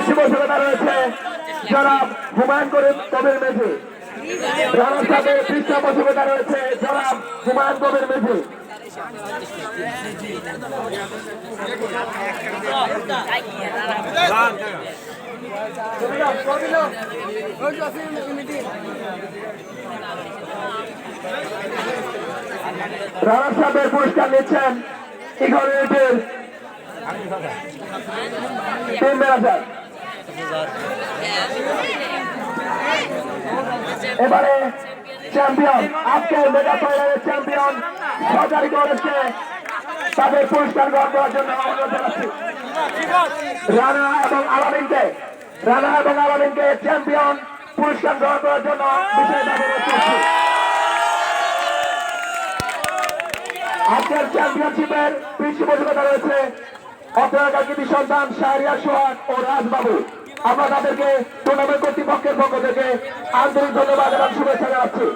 পৃষ্ঠপোষকতা রয়েছে। জনাব হুমায়ুন করিম কবির মেঝি। রানার সাথে পৃষ্ঠপোষকতা রয়েছে জনাব হুমায়ুন কবির মেঝি। রানার সাহেবের পুরস্কার নিচ্ছেন ইগর ইউনিটের টিম ম্যানেজার এবারে চ্যাম্পিয়ন আজকের মেগা ফাইনালের চ্যাম্পিয়ন সরকারি কলেজকে তাদের পুরস্কার গ্রহণ করার জন্য অনুরোধ রানা এবং আলামিনকে রানা এবং আলামিনকে চ্যাম্পিয়ন পুরস্কার গ্রহণ করার জন্য বিশেষভাবে আজকের চ্যাম্পিয়নশিপের পৃষ্ঠপোষকতা রয়েছে অপরাধা সন্তান শাহরিয়া সোহাগ ও রাজবাবু। আমরা তাদেরকে টুর্নামেন্ট কর্তৃপক্ষের পক্ষ থেকে আন্তরিক ধন্যবাদ এবং শুভেচ্ছা জানাচ্ছি।